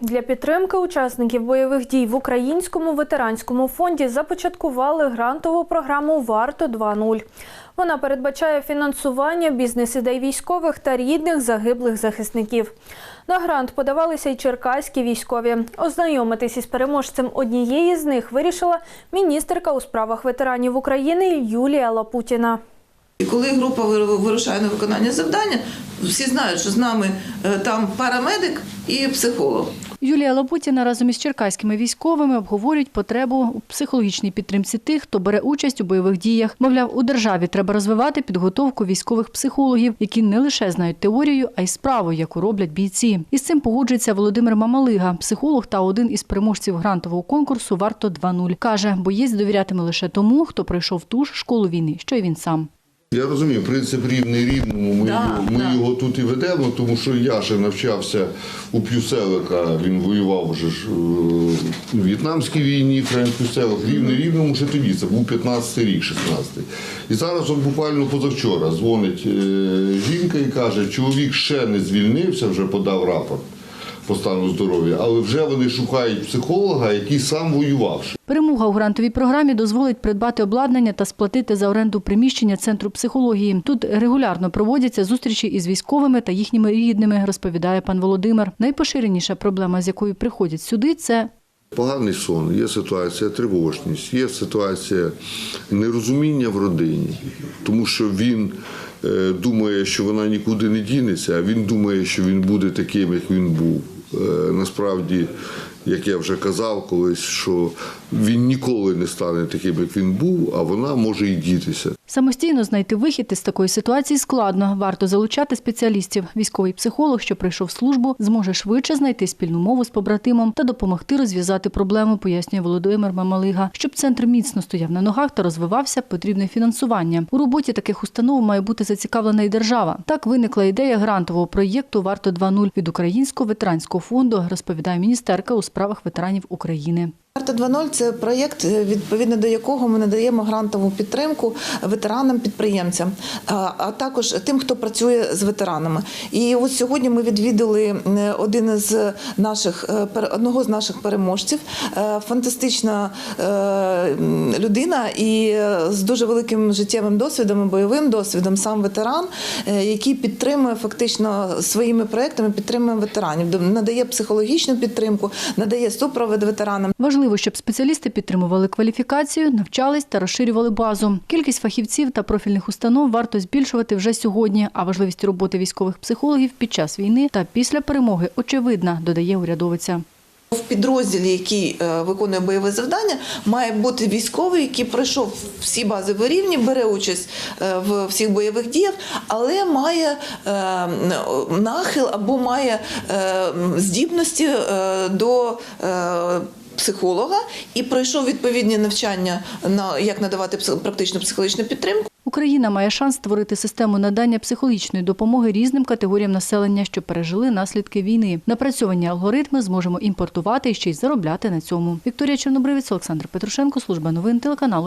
Для підтримки учасників бойових дій в Українському ветеранському фонді започаткували грантову програму Варто 2.0. Вона передбачає фінансування бізнес-ідей військових та рідних загиблих захисників. На грант подавалися й черкаські військові. Ознайомитись із переможцем однієї з них вирішила міністерка у справах ветеранів України Юлія Лапутіна. І коли група вирушає на виконання завдання, всі знають, що з нами е, там парамедик і психолог. Юлія Лапутіна разом із черкаськими військовими обговорюють потребу у психологічній підтримці тих, хто бере участь у бойових діях. Мовляв, у державі треба розвивати підготовку військових психологів, які не лише знають теорію, а й справу, яку роблять бійці. Із цим погоджується Володимир Мамалига, психолог та один із переможців грантового конкурсу Варто 2.0. каже, боєць довірятиме лише тому, хто пройшов ту ж школу війни, що й він сам. Я розумію, принцип рівний рівному. Ми, Да, його, ми да. його тут і ведемо, тому що я ще навчався у П'юселика, він воював вже ж е, у В'єтнамській війні, Френк П'юселик, рівний рівному ще тоді, це був 15-й рік, 16-й. І зараз от буквально позавчора дзвонить е, жінка і каже, чоловік ще не звільнився, вже подав рапорт по стану здоров'я, але вже вони шукають психолога, який сам воював. Перемога у грантовій програмі дозволить придбати обладнання та сплатити за оренду приміщення центру психології. Тут регулярно проводяться зустрічі із військовими та їхніми рідними, розповідає пан Володимир. Найпоширеніша проблема, з якою приходять сюди, це Поганий сон, є ситуація тривожність, є ситуація нерозуміння в родині, тому що він е, думає, що вона нікуди не дінеться, а він думає, що він буде таким, як він був. Е, насправді, як я вже казав колись, що він ніколи не стане таким, як він був, а вона може і дітися. самостійно знайти вихід із такої ситуації складно. Варто залучати спеціалістів. Військовий психолог, що прийшов службу, зможе швидше знайти спільну мову з побратимом та допомогти розв'язати проблему, пояснює Володимир Мамалига. Щоб центр міцно стояв на ногах та розвивався, потрібне фінансування. У роботі таких установ має бути зацікавлена і держава. Так виникла ідея грантового проєкту Варто 2.0 від Українського ветеранського фонду, розповідає міністерка у справах ветеранів України. Карта 2.0 – це проєкт, е, відповідно до якого ми надаємо грантову підтримку ветеранам-підприємцям, а також тим, хто працює з ветеранами. І от сьогодні ми відвідали один із наших е, одного з наших переможців. Е, Фантастична людина і з дуже великим життєвим досвідом, і бойовим досвідом, сам ветеран, який підтримує фактично своїми проектами, підтримує ветеранів, надає психологічну підтримку, надає супровід ветеранам. Важливо, щоб спеціалісти підтримували кваліфікацію, навчались та розширювали базу. Кількість фахівців та профільних установ варто збільшувати вже сьогодні. А важливість роботи військових психологів під час війни та після перемоги очевидна, додає урядовиця. В підрозділі, який е, виконує бойове завдання, має бути військовий, який пройшов всі базові рівні, бере участь е, в всіх бойових діях, але має е, нахил або має здібності до психолога і пройшов відповідні навчання на як надавати практичну психологічну підтримку. Україна має шанс створити систему надання психологічної допомоги різним категоріям населення, що пережили наслідки війни. Напрацьовані алгоритми зможемо імпортувати і ще й заробляти на цьому. Вікторія Чорнобривець, Олександр Петрушенко, служба новин телеканалу